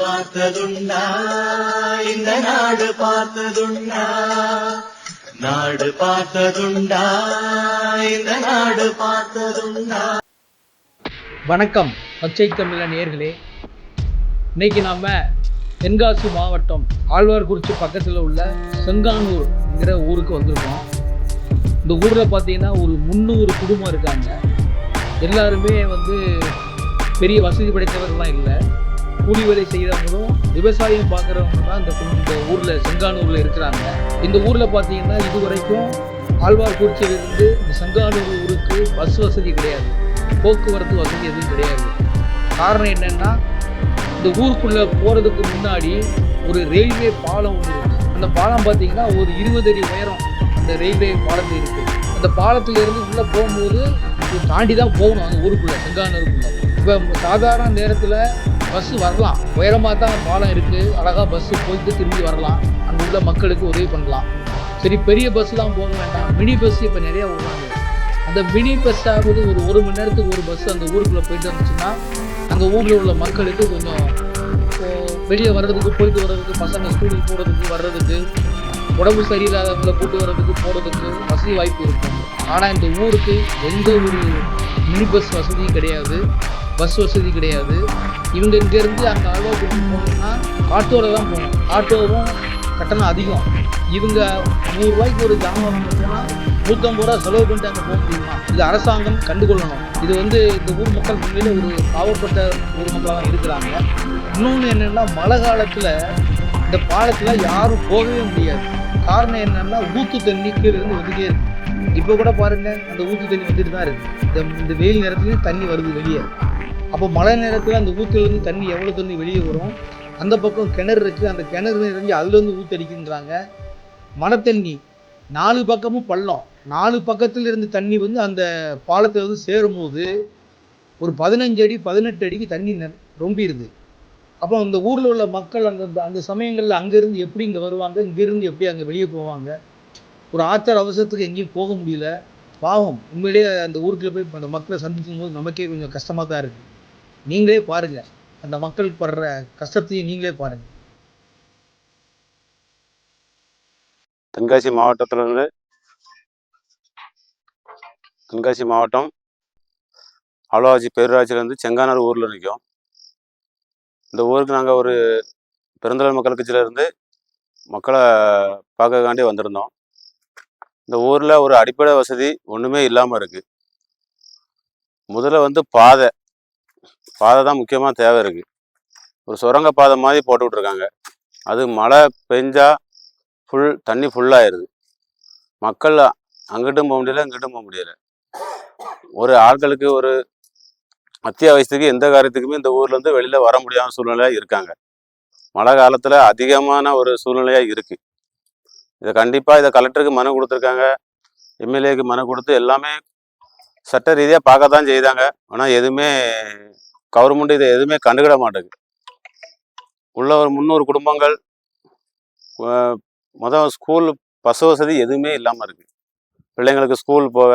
பார்த்ததுண்டா? இந்த நாடு பார்த்ததுண்டா? நாடு பார்த்ததுண்டா? இந்த நாடு பார்த்ததுண்டா? வணக்கம் பச்சை தமிழ நேர்களே. இன்னைக்கு நாம தென்காசி மாவட்டம் ஆழ்வார்குறிச்சி பக்கத்தில் உள்ள செங்கானூர்ங்கிற ஊருக்கு வந்திருக்கோம். இந்த ஊரில் பார்த்தீங்கன்னா ஒரு முந்நூறு குடும்பம் இருக்காங்க. எல்லாருமே வந்து பெரிய வசதி படைத்தவர்கள்லாம் இல்லை. கூலி வேலை செய்கிறவங்களும் விவசாயம் பார்க்குறவங்க தான் இந்த இந்த ஊரில் செங்கானூரில் இருக்கிறாங்க. இந்த ஊரில் பார்த்தீங்கன்னா இது வரைக்கும் ஆழ்வார்குறிச்சியிலிருந்து இந்த செங்கானூர் ஊருக்கு பஸ் வசதி கிடையாது. போக்குவரத்து வசதி எதுவும் கிடையாது. காரணம் என்னென்னா இந்த ஊருக்குள்ளே போகிறதுக்கு முன்னாடி ஒரு ரயில்வே பாலம் ஒன்று இருக்குது அந்த பாலம் பார்த்தீங்கன்னா ஒரு இருபது அடி உயரம் அந்த ரயில்வே பாலத்தில் இருக்குது அந்த பாலத்திலிருந்து உள்ளே போகும்போது தாண்டி தான் போகணும் அந்த ஊருக்குள்ளே செங்கானூருக்குள்ளே. இப்போ சாதாரண நேரத்தில் பஸ்ஸு வரலாம். உயரமாக தான் பாலம் இருக்குது அழகாக பஸ்ஸு போயிட்டு திரும்பி வரலாம். அங்கே உள்ள மக்களுக்கு உதவி பண்ணலாம். சரி பெரிய பஸ்லாம் போக வேண்டாம். மினி பஸ் இப்போ நிறையா விடுறாங்க அந்த மினி பஸ் ஆகுது ஒரு ஒரு மணி நேரத்துக்கு ஒரு பஸ் அந்த ஊருக்குள்ளே போயிட்டு வந்துச்சுன்னா அந்த ஊரில் உள்ள மக்களுக்கு கொஞ்சம் வெளியே வர்றதுக்கு போயிட்டு வர்றதுக்கு பசங்க ஸ்கூலுக்கு போகிறதுக்கு வர்றதுக்கு உடம்பு சரியில்லாதவங்களை கூட்டு வர்றதுக்கு போகிறதுக்கு வசதி வாய்ப்பு இருக்கும். ஆனால் இந்த ஊருக்கு எந்த ஒரு மினி பஸ் வசதியும் கிடையாது. பஸ் வசதி கிடையாது. இவங்க இங்கேருந்து அங்கே அல்வாக்குடி போகணும்னா ஆட்டோவில் தான் போகணும். ஆட்டோவும் கட்டணம் அதிகம். இவங்க நூறுரூவாய்க்கு ஒரு ஜாமான் வாங்கினா நூற்றம்பது ரூபா செலவு பண்ணிட்டு அங்கே போக முடியுமா? இது அரசாங்கம் கண்டுகொள்ளணும். இது வந்து இந்த ஊர் மக்கள் உண்மையிலே ஒரு பாவப்பட்ட ஊர் மக்களாக இருக்கிறாங்க. இன்னொன்று என்னென்னா மழை காலத்தில் இந்த பாலத்தில் யாரும் போகவே முடியாது. காரணம் என்னென்னா ஊத்து தண்ணி கீழே இருந்து வந்துட்டே இருக்கு. இப்போ கூட பாருங்க அந்த ஊத்து தண்ணி வந்துட்டு தான் இருக்குது இந்த இந்த வெயில் நேரத்துலேயும் தண்ணி வருது வெளியே. அப்போ மழை நேரத்தில் அந்த ஊற்றுலேருந்து தண்ணி எவ்வளோ தண்ணி வெளியே வரும்? அந்த பக்கம் கிணறு இருக்குது அந்த கிணறு நிறைஞ்சு அதுலேருந்து ஊற்றடிக்கின்றாங்க மழை தண்ணி நாலு பக்கமும் பள்ளம். நாலு பக்கத்தில் இருந்து தண்ணி வந்து அந்த பாலத்தில் வந்து சேரும்போது ஒரு பதினஞ்சு அடி பதினெட்டு அடிக்கு தண்ணி ரொம்பிடுது அப்போ அந்த ஊரில் உள்ள மக்கள் அந்த அந்த சமயங்களில் அங்கேருந்து எப்படி இங்கே வருவாங்க? இங்கேருந்து எப்படி அங்கே வெளியே போவாங்க? ஒரு ஆத்திர அவசரத்துக்கு எங்கேயும் போக முடியல. பாவம். உண்மையிலேயே அந்த ஊருக்குள்ளே போய் அந்த மக்களை சந்திக்கும் போது நமக்கே கொஞ்சம் கஷ்டமாக தான் இருக்குது நீங்களே பாருங்கள் அந்த மக்கள் படுற கஷ்டத்தையும் நீங்களே பாருங்கள் தென்காசி மாவட்டத்திலிருந்து தென்காசி மாவட்டம் அவ்வளோவாச்சி பேரூராட்சியிலேருந்து செங்கானூர் ஊரில் நிற்கும் இந்த ஊருக்கு நாங்கள் ஒரு பெருந்தலைவர் மக்கள் கட்சியிலேருந்து மக்களை பார்க்கக்காண்டி வந்திருந்தோம். இந்த ஊரில் ஒரு அடிப்படை வசதி ஒன்றுமே இல்லாமல் இருக்குது முதல்ல வந்து பாதை. பாதை தான் முக்கியமாக தேவை இருக்குது ஒரு சுரங்க பாதை மாதிரி போட்டு விட்ருக்காங்க அது மழை பெஞ்சா ஃபுல் தண்ணி ஃபுல்லாயிருது மக்கள் அங்கிட்டும் போக முடியல இங்கிட்டும் போக முடியல. ஒரு ஆட்களுக்கு ஒரு அத்தியாவசியத்துக்கு எந்த காரியத்துக்குமே இந்த ஊர்ல இருந்து வர முடியாத சூழ்நிலையாக இருக்காங்க. மழை காலத்துல அதிகமான ஒரு சூழ்நிலையா இருக்கு. இதை கண்டிப்பா இதை கலெக்டருக்கு மனு கொடுத்துருக்காங்க. எம்எல்ஏக்கு மனு கொடுத்து எல்லாமே சட்ட ரீதியாக பார்க்க தான் செய்தாங்க. ஆனால் எதுவுமே கவர்மெண்ட் இதை எதுவுமே கண்டுக்கிட மாட்டேங்குது. உள்ள ஒரு முந்நூறு குடும்பங்கள் மொதல் ஸ்கூல் பஸ் வசதி எதுவுமே இல்லாமல் இருக்குது பிள்ளைங்களுக்கு ஸ்கூல் போக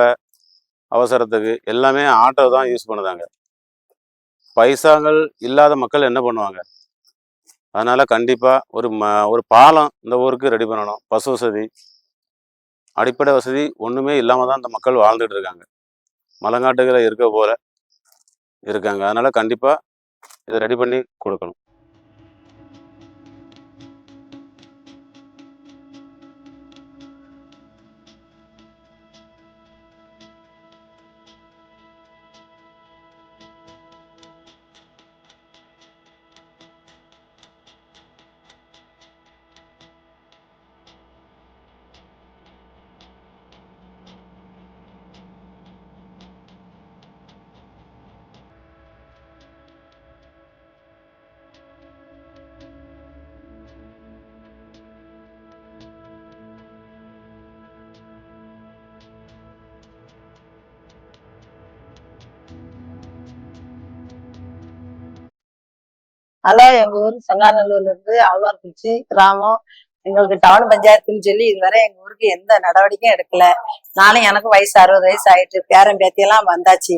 அவசரத்துக்கு எல்லாமே ஆட்டோ தான் யூஸ் பண்ணுதாங்க. பைசாங்கள் இல்லாத மக்கள் என்ன பண்ணுவாங்க? அதனால் கண்டிப்பாக ஒரு ம ஒரு பாலம் இந்த ஊருக்கு ரெடி பண்ணணும். பஸ் வசதி அடிப்படை வசதி ஒன்றுமே இல்லாமல் தான் இந்த மக்கள் வாழ்ந்துட்டு இருக்காங்க. மலங்காட்டுகளை இருக்க போல இருக்காங்க. அதனால் கண்டிப்பாக இதை ரெடி பண்ணி கொடுக்கணும். ஹலோ எங்க ஊர் சங்காநல்லூர்ல இருந்து ஆழ்வார்குறிச்சி கிராமம் எங்களுக்கு டவுன் பஞ்சாயத்துன்னு சொல்லி இதுவரை எங்க ஊருக்கு எந்த நடவடிக்கையும் எடுக்கல. நானும் எனக்கு வயசு அறுபது வயசு ஆயிட்டு பேரன் பேத்தி எல்லாம் வந்தாச்சு.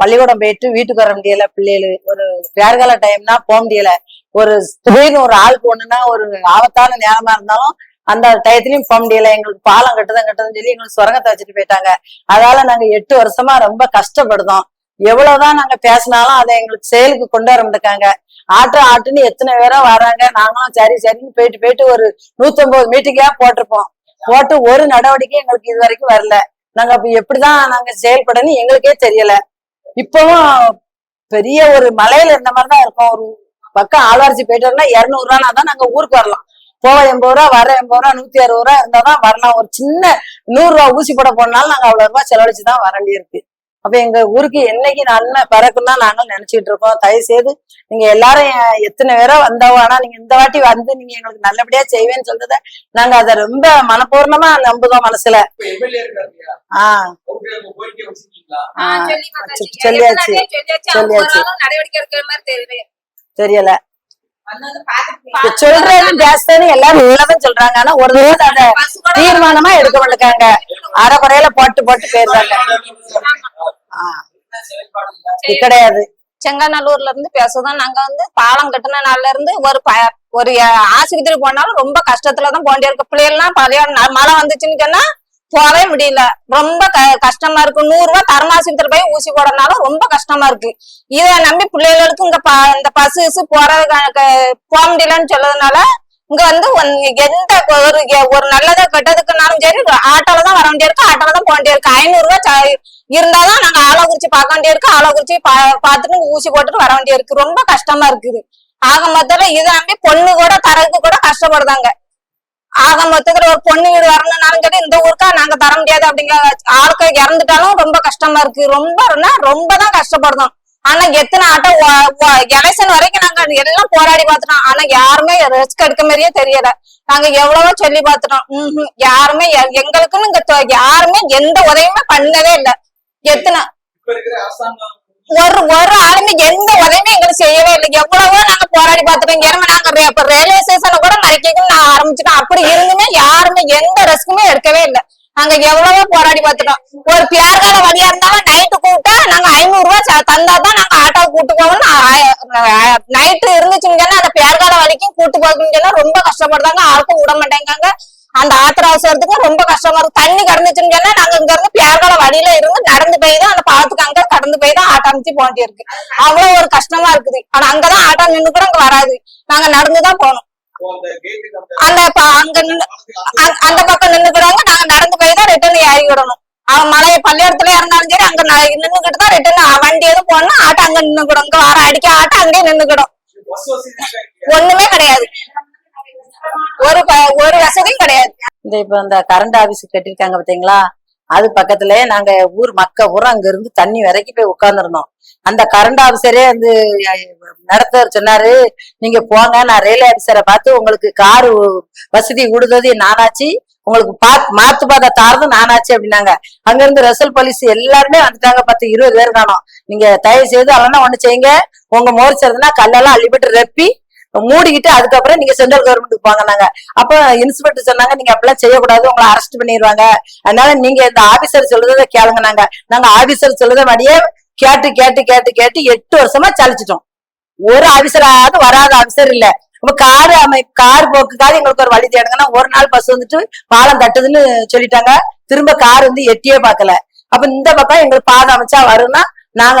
பள்ளிக்கூடம் போயிட்டு வீட்டுக்கு வர முடியல பிள்ளைகளு. ஒரு பேர்கால டைம்னா போக முடியல. ஒரு திடீர்னு ஒரு ஆளுக்கு ஒண்ணுன்னா ஒரு ஆபத்தான நேரமா இருந்தாலும் அந்த டயத்துலயும் போக முடியல. எங்களுக்கு பாலம் கட்டுதான் கட்டுதுன்னு சொல்லி எங்களுக்கு சுரங்கத்தை வச்சுட்டு போயிட்டாங்க. அதால நாங்க எட்டு வருஷமா ரொம்ப கஷ்டப்படுதோம். எவ்வளவுதான் நாங்க பேசினாலும் அதை எங்களுக்கு செயலுக்கு கொண்டு வர முடியாங்க ஆட்டு ஆட்டுன்னு எத்தனை பேரோ வராங்க. நாங்களும் சரி சரின்னு போயிட்டு போயிட்டு ஒரு நூத்தொன்பது மீட்டிங்கா போட்டிருப்போம். போட்டு ஒரு நடவடிக்கை எங்களுக்கு இது வரைக்கும் வரல. நாங்க அப்ப எப்படிதான் நாங்க செயல்படணும் எங்களுக்கே தெரியல. இப்பவும் பெரிய ஒரு மலையில இருந்த மாதிரிதான் இருக்கும். ஒரு பக்கம் ஆழ்வார்ச்சி போயிட்டோம்னா இருநூறு ரூபானா தான் நாங்க ஊருக்கு வரலாம். போக எண்பது ரூபா வர எண்பது ரூபா நூத்தி அறுபது ரூபா இருந்தாதான் வரலாம். ஒரு சின்ன நூறு ரூபா ஊசி போட போனாலும் நாங்க அவ்வளவு ரூபாய் செலவழிச்சுதான் வர வேண்டியிருக்கு. அப்ப எங்க ஊருக்கு என்னைக்கு நன்மை பறக்கும் தான் நாங்கள் நினைச்சிட்டு இருக்கோம். தயவு செய்து நீங்க எல்லாரும் எத்தனை பேரோ வந்தவோ ஆனா நீங்க இந்த வாட்டி வந்து நீங்க எங்களுக்கு நல்லபடியா செய்வேன்னு சொல்றத நாங்க அதை ரொம்ப மனப்பூர்ணமா நம்புதோம் மனசுல. ஆஹ் சொல்லியாச்சு. சொல்லியாச்சு. தெரியல. தெரியல. வந்து வந்து பார்த்து- இப்ப பார்த்து சொல்றது ஜாஸ்தின்னு எல்லாரும் உள்ளதான் சொல்றாங்க. ஆனா ஒரு தடவை அதை தீர்மானமா எடுக்க மாட்டேங்காங்க. அரை குறையில போட்டு போட்டு போயிருந்தாங்க கிடையாது. செங்கநல்லூர்ல இருந்து பேசுறோம் நாங்க வந்து பாலம் கட்டின நாள்ல இருந்து ஒரு ப- ஒரு ஆஸ்பத்திரி போனாலும் ரொம்ப கஷ்டத்துல தான் போண்டியா இருக்கு பிள்ளைகள்லாம் பழைய மழை வந்துச்சுன்னு சொன்னா போகவே முடியல. ரொம்ப க- கஷ்டமா இருக்கு. நூறு ரூபாய் தர்மாசிபத்திரி போய் ஊசி போடனாலும் ரொம்ப கஷ்டமா இருக்கு. இதை நம்பி பிள்ளைகளுக்கு இங்க ப- இந்த பசு இசு போற க- போக முடியலன்னு சொல்லதுனால இங்க வந்து ஒன்- எந்த ஒரு ஒரு நல்லதோ கெட்டதுக்குனாலும் சரி ஆட்டோல தான் வர வேண்டியிருக்கு. ஆட்டோல தான் போக வேண்டியிருக்கு. ஐநூறு ரூபாய் இருந்தாதான் நாங்க ஆலோகுறிச்சி பார்க்க வேண்டியிருக்கு. ஆலோகுறிச்சி பா பார்த்துட்டு ஊசி போட்டுட்டு வர வேண்டியிருக்கு. ரொம்ப கஷ்டமா இருக்குது. ஆக மொத்தத்துல இது நம்பி பொண்ணு கூட தரதுக்கு கூட கஷ்டப்படுதாங்க. ஆக மொத்தத்துல ஒரு பொண்ணு வீடு வரணும்னாலும் சரி இந்த ஊருக்கா நாங்க தர முடியாது அப்படிங்கிற ஆட்கள் இறந்துட்டாலும் ரொம்ப கஷ்டமா இருக்கு. ரொம்பனா ரொம்ப தான் கஷ்டப்படுறோம் ஆனா எத்தனை ஆட்டோ எலெக்ஷன் வரைக்கும் நாங்க எல்லாம் போராடி பார்த்துட்டோம். ஆனா யாருமே ரிஸ்க் எடுக்க மாதிரியே தெரியல. நாங்க எவ்வளவோ சொல்லி பார்த்துட்டோம். ம்ஹும். யாருமே எங்களுக்குன்னு இங்க யாருமே எந்த உதவியுமே பண்ணதே இல்லை. எத்தனை ஒரு ஒரு ஆளுமே எந்த உதவியும் எங்களுக்கு செய்யவே இல்லை. எவ்வளவோ நாங்க போராடி பார்த்துட்டோம். ஏன்னா நாங்க இப்ப ரயில்வே ஸ்டேஷன்ல கூட மறைக்கணும்னு நான் ஆரம்பிச்சிட்டோம் அப்படி இருந்துமே யாருமே எந்த ரிஸ்க்குமே எடுக்கவே இல்லை. நாங்க எவ்வளவோ போராடி பார்த்துட்டோம். ஒரு பியார்கால வழியா இருந்தாலும் நைட்டு கூப்பிட்டா நாங்க ஐநூறு ரூபாய் தந்தாதான் நாங்க ஆட்டோ கூட்டு போகணும் நைட்டு இருந்துச்சுங்கன்னா அந்த பியார்கால வரைக்கும் கூட்டு போகணும்னா ரொம்ப கஷ்டப்படுறாங்க. ஆளுக்கும் விட மாட்டேங்காங்க அந்த ஆத்திர அவசரத்துக்கு ரொம்ப கஷ்டமா இருக்கும். தண்ணி கடந்துச்சுன்னு சொன்னா நாங்க இங்க இருந்து பியார்கால வழியில இருந்து நடந்து போய் தான் அந்த பாலத்துக்கு அங்க கடந்து போய் தான் ஆட்டோ அமைச்சு போக இருக்கு அவ்வளவு ஒரு கஷ்டமா இருக்குது. ஆனா அங்கதான் ஆட்டோ நின்று கூட அங்க வராது. நாங்க நடந்துதான் போகணும். அந்த அங்க அந்த பக்கம் நின்னுக்கிறாங்க நாங்க நடந்து போய் தான் ரிட்டர்ன் ஏறி விடணும். அவன் மலை பள்ளியிடத்துல இருந்தாலும் சரி அங்க நின்னுக்கிட்டு தான் ரிட்டர்ன் வண்டி எதுவும் போனா ஆட்டோ அங்க நின்னுக்கிடும் இங்க வர அடிக்க ஆட்டோ அங்கேயே நின்னுக்கிடும் ஒண்ணுமே கிடையாது. ஒரு ஒரு வசதியும் கிடையாது. இந்த இப்ப இந்த கரண்ட் ஆபீஸ் கட்டிருக்காங்க பாத்தீங்களா? அது பக்கத்துலயே நாங்க ஊர் மக்க ஊர் அங்க இருந்து தண்ணி வரைக்கும் போய் உட்கார்ந்துருந்தோம். அந்த கரண்ட் ஆபீசரே வந்து அஹ், சொன்னாரு நீங்க போங்க நான் ரயில்வே ஆபீசரை பார்த்து உங்களுக்கு காரு வசதி விடுதது நானாச்சு. உங்களுக்கு பாத் மாத்து பாதை தாரது நானாச்சு அப்படின்னாங்க. அங்க இருந்து ரசல் போலீஸ் எல்லாருமே வந்துட்டாங்க. பத்து இருபது பேர் காணோம் நீங்க தயவு செய்து அதெல்லாம் ஒண்ணு செய்யுங்க. உங்க மோரிச்சதுன்னா கல்லெல்லாம் அள்ளிப்பட்டு ரெப்பி மூடிக்கிட்டு அதுக்கப்புறம் நீங்க சென்ட்ரல் கவர்மெண்ட்டுக்கு போங்கன்னாங்க அப்ப இன்ஸ்பெக்டர் சொன்னாங்க நீங்க அப்படிலாம் செய்யக்கூடாது. உங்களை அரெஸ்ட் பண்ணிடுவாங்க அதனால நீங்க இந்த ஆபீசர் சொல்றதை கேளுங்க நாங்க நாங்க ஆபீசர் சொல்றத மாதிரியே கேட்டு கேட்டு கேட்டு கேட்டு எட்டு வருஷமா சலிச்சிட்டோம். ஒரு ஆபீசராவது வராத ஆபீசர் இல்ல. அப்ப கார் அமை கார் போக்குக்காக எங்களுக்கு ஒரு வழி தேடுங்கன்னா ஒரு நாள் பஸ் வந்துட்டு பாலம் தட்டுதுன்னு சொல்லிட்டாங்க. திரும்ப கார் வந்து எட்டியே பார்க்கல. அப்ப இந்த பக்கம் எங்களுக்கு பாதை அமைச்சா வரும்னா நாங்க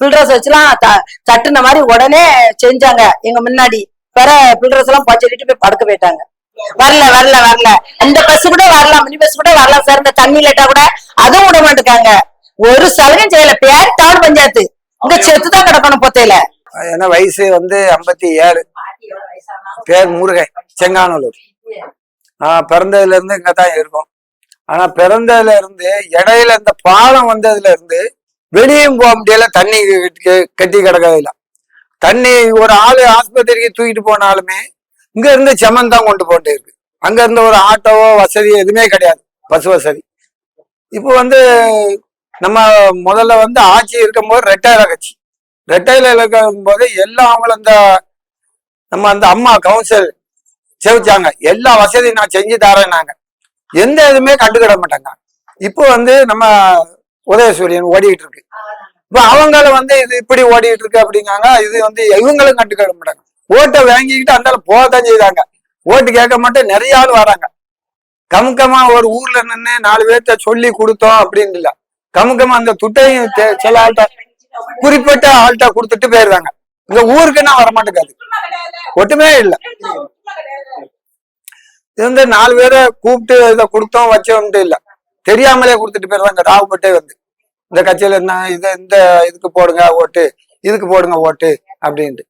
பில்டர்ஸ் வச்சுலாம் த- தட்டுன மாதிரி உடனே செஞ்சாங்க. எங்க முன்னாடி. பிற பில்டர்ஸ் எல்லாம் போய் போய் படுக்க போயிட்டாங்க. வரல வரல வரல. இந்த பஸ் கூட வரலாம் மினி பஸ் கூட வரலாம் சார் இந்த தண்ணி லேட்டா கூட அதுவும் விட மாட்டேங்காங்க. ஒரு சலுகையும் செய்யல. பேர் டவுன் பஞ்சாயத்து. இந்த செத்து தான் கிடக்கணும் பொத்தையில. ஏன்னா வயசு வந்து ஐம்பத்தி ஏழு. பேர் முருகன் செங்கானூர் நான் பிறந்ததுல இருந்து இங்க தான் இருக்கோம். ஆனா பிறந்ததுல இருந்து இடையில இந்த பாலம் வந்ததுல இருந்து வெளியும் போக முடியல தண்ணி கட்டி கிடக்கல தண்ணி ஒரு ஆளு ஆஸ்பத்திரிக்கு தூக்கிட்டு போனாலுமே இங்க இருந்து செமன் தான் கொண்டு போட்டு இருக்கு. அங்க இருந்து ஒரு ஆட்டோவோ வசதி எதுவுமே கிடையாது. பஸ் வசதி. இப்போ வந்து நம்ம முதல்ல வந்து ஆட்சி இருக்கும்போது ரெட்டையில கட்சி. ரெட்டையில இருக்கும் போது எல்லாம் அவங்கள அந்த நம்ம அந்த அம்மா கவுன்சில் செவிச்சாங்க. எல்லா வசதியும் நான் செஞ்சு தரேன்னாங்க. எந்த இதுவுமே கண்டுக்கிட மாட்டாங்க. இப்போ வந்து நம்ம உதயசூரியன் ஓடிட்டு இருக்கு இப்ப அவங்கள வந்து இது இப்படி ஓடிட்டு இருக்கு அப்படிங்காங்க இது வந்து இவங்களும் கண்டுக்கிட மாட்டாங்க. ஓட்டை வாங்கிக்கிட்டு அந்த போகத்தான் செய்தாங்க ஓட்டு கேட்க மாட்டேன் நிறைய ஆள் வராங்க. கமுக்கமா ஒரு ஊர்ல நின்று நாலு பேர்த்த சொல்லி கொடுத்தோம் அப்படின்னு இல்ல. கமுக்கமா அந்த துட்டையும் சில ஆள்கிட்ட குறிப்பிட்ட ஆள்கிட்ட கொடுத்துட்டு போயிருவாங்க. இந்த ஊருக்குன்னா வர மாட்டேங்காது ஒட்டுமே இல்ல. இது வந்து நாலு பேரை கூப்பிட்டு இதை கொடுத்தோம் வச்சோம்ட்டு இல்ல. தெரியாமலே கொடுத்துட்டு போயிருந்தாங்க ராவுப்பட்டே வந்து இந்த கட்சியில என்ன இதை இந்த இதுக்கு போடுங்க ஓட்டு இதுக்கு போடுங்க ஓட்டு அப்படின்ட்டு.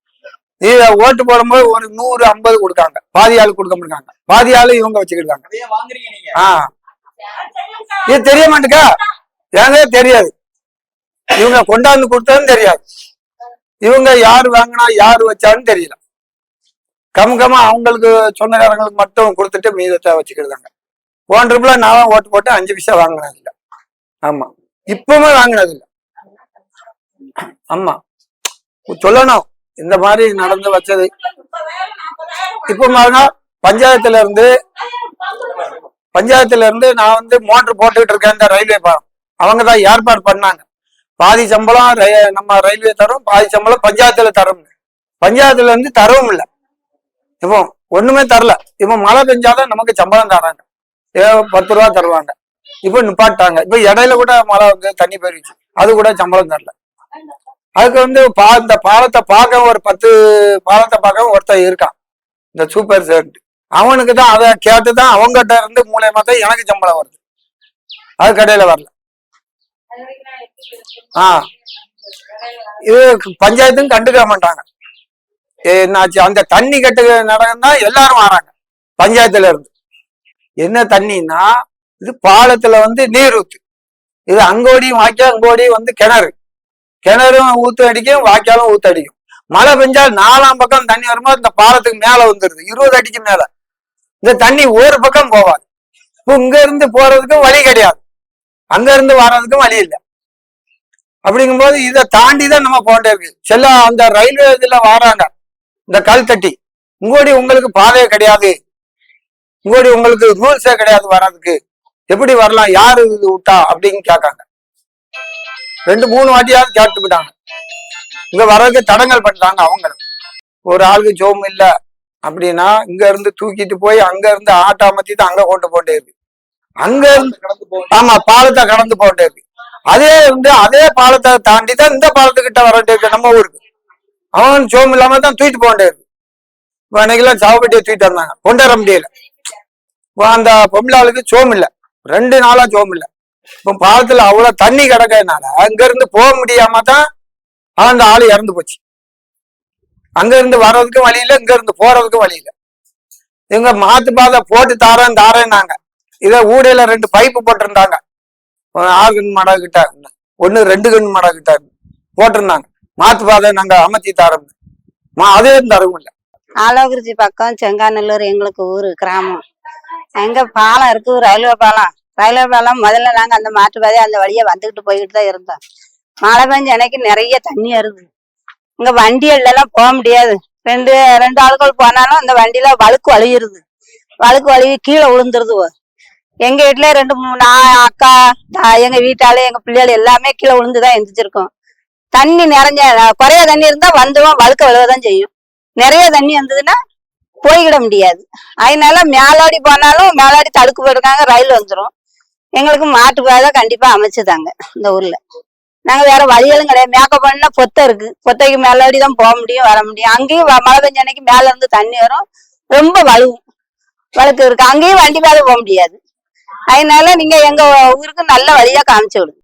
இத ஓட்டு போடும்போது ஒரு நூறு ஐம்பது கொடுக்காங்க. பாதி ஆளு கொடுக்க மாட்டாங்க. பாதி ஆளு இவங்க வச்சுக்கிட்டாங்க ஆ. இது தெரிய மாட்டேக்கா ஏங்க தெரியாது. இவங்க கொண்டாந்து கொடுத்ததும் தெரியாது. இவங்க யாரு வாங்கினா யாரு வச்சான்னு தெரியல. கம்கமா அவங்களுக்கு சொந்தக்காரங்களுக்கு மட்டும் கொடுத்துட்டு மீதத்தை வச்சுக்கிட்டாங்க போன ரூபாய் நான் ஓட்டு போட்டு அஞ்சு பைசா வாங்கினது இல்ல. ஆமா. இப்பவுமே வாங்கினது இல்ல. ஆமா. சொல்லணும். இந்த மாதிரி நடந்து வச்சது. இப்ப பஞ்சாயத்துல இருந்து பஞ்சாயத்துல இருந்து நான் வந்து மோட்டர் போட்டுக்கிட்டு இருக்கேன் இந்த ரயில்வே பாலம் அவங்க தான் ஏற்பாடு பண்ணாங்க. பாதி சம்பளம் ரய- நம்ம ரயில்வே தரும் பாதி சம்பளம் பஞ்சாயத்துல தரும் பஞ்சாயத்துல இருந்து தரவும் இல்லை. இப்போ ஒண்ணுமே தரல. இப்போ மழை பெஞ்சாதான் நமக்கு சம்பளம் தராங்க. பத்து ரூபா தருவாங்க. இப்போ நிப்பாட்டாங்க. இப்போ இடையில கூட மழை வந்து தண்ணி போயிருச்சு. அது கூட சம்பளம் தரல. அதுக்கு வந்து பா இந்த பாலத்தை பார்க்க ஒரு பத்து பாலத்தை பார்க்க ஒருத்தன் இருக்கான். இந்த சூப்பர் சேர்ட் அவனுக்கு தான் அதை கேட்டு தான் அவங்ககிட்ட இருந்து மூலியமா தான் எனக்கு சம்பளம் வருது. அது கடையில வரல. ஆ. இது பஞ்சாயத்தும் கண்டுக்க மாட்டாங்க. என்னாச்சு? அந்த தண்ணி கட்டு நடந்தா எல்லாரும் வராங்க. பஞ்சாயத்துல இருந்து. என்ன தண்ணின்னா இது பாலத்துல வந்து நீர் ஊத்து. இது அங்கோடியும் வாய்க்கால் அங்கோடியும் வந்து கிணறு. கிணறும் ஊத்து அடிக்கும் வாய்க்காலும் ஊத்து அடிக்கும். மழை பெஞ்சால் நாலாம் பக்கம் தண்ணி வரும்போது இந்த பாலத்துக்கு மேல வந்துருது. இருபது அடிக்கு மேல. இந்த தண்ணி ஒரு பக்கம் போவாது இப்போ இங்க இருந்து போறதுக்கும் வழி கிடையாது. அங்க இருந்து வர்றதுக்கும் வழி இல்லை. அப்படிங்கும்போது இதை தாண்டி தான் நம்ம போண்டே இருக்கு. செல்ல அந்த ரயில்வே இதுல வராங்க. இந்த கல் தட்டி. உங்கோடி உங்களுக்கு பாதையே கிடையாது. உங்கோடி உங்களுக்கு ரூல்ஸே கிடையாது வர்றதுக்கு. எப்படி வரலாம் யாரு இது விட்டா அப்படின்னு கேட்காங்க. ரெண்டு மூணு வாட்டியாவது கேட்டு விட்டாங்க இங்க வர்றதுக்கு தடங்கல் பண்றாங்க அவங்களும். ஒரு ஆளுக்கு ஜோம் இல்ல அப்படின்னா இங்க இருந்து தூக்கிட்டு போய் அங்க இருந்து ஆட்டோ தான் அங்க கொண்டு போட்டே இருக்கு. அங்க இருந்து ஆமா பாலத்தை கடந்து போட்டே இருக்கு. அதே வந்து அதே பாலத்தை தாண்டி தான் இந்த பாலத்துக்கிட்ட வர வேண்டியிருக்கு நம்ம ஊருக்கு. அவன் ஜோம் இல்லாம தான் தூக்கிட்டு போக இருக்கு இப்போ அன்னைக்கெல்லாம் சாவப்பட்டியை தூக்கிட்டு வந்தாங்க. கொண்டு வர முடியல. அந்த பொம்பளாளுக்கு சோம் இல்லை. ரெண்டு நாளா சோம் இல்லை. இப்போ பாலத்துல அவ்வளவு தண்ணி கிடக்கறதுனால அங்க இருந்து போக முடியாம தான் அந்த ஆள் இறந்து போச்சு. அங்க இருந்து வர்றதுக்கும் வழி இல்லை இங்க இருந்து போறதுக்கும் வழி இல்லை. இவங்க மாத்து பாதை போட்டு தாரேன் தாரேன்னாங்க. இதை ஊடையில ரெண்டு பைப்பு போட்டிருந்தாங்க. ஒரு ஆறு கண் மடை கிட்ட ஒன்னு ரெண்டு கண் மடை கிட்ட போட்டிருந்தாங்க. மாத்து பாதை நாங்க அமர்த்தி தரோம் அதுவும் அதே தரவும் இல்லை. ஆலோகுறிச்சி பக்கம் செங்காநல்லூர் எங்களுக்கு ஊரு கிராமம். எங்க பாலம் இருக்கு ரயில்வே பாலம். ரயில்வே பாலம் முதல்ல நாங்க அந்த மாற்று பாதை அந்த வழியா வந்துகிட்டு போய்கிட்டு தான் இருந்தோம். மழை பெஞ்ச அன்னைக்கு நிறைய தண்ணி வருது. இங்க வண்டிகள்ல எல்லாம் போக முடியாது. ரெண்டு ரெண்டு ஆளுகள் போனாலும் அந்த வண்டியில வழுக்கு வழியிருது வழுக்கு வழுவி கீழே விழுந்துருது. எங்க வீட்டுல ரெண்டு மூணு நான் அக்கா எங்க வீட்டாளு எங்க பிள்ளைகள் எல்லாமே கீழே விழுந்துதான் எந்திரிச்சிருக்கோம். தண்ணி நிறைஞ்ச குறைய தண்ணி இருந்தா வந்துவோம் வழுக்க விழுவதான் செய்யும். நிறைய தண்ணி வந்ததுன்னா போய்கிட முடியாது. அதனால மேலாடி போனாலும் மேலாடி தடுக்கு போயிருக்காங்க ரயில் வந்துடும் எங்களுக்கு மாட்டு பாதை கண்டிப்பா அமைச்சுதாங்க இந்த ஊர்ல. நாங்க வேற வழிகளும் கிடையாது. மேக்கப் பண்ணா பொத்தை இருக்கு. பொத்தைக்கு மேலாடி தான் போக முடியும் வர முடியும். அங்கேயும் மழை பெஞ்ச அன்னைக்கு மேல இருந்து தண்ணி வரும். ரொம்ப வலுவும். வழக்கு இருக்கு. அங்கேயும் வண்டி பாதை போக முடியாது. அதனால நீங்க எங்க ஊருக்கு நல்ல வழியா காமிச்சு விடுங்க.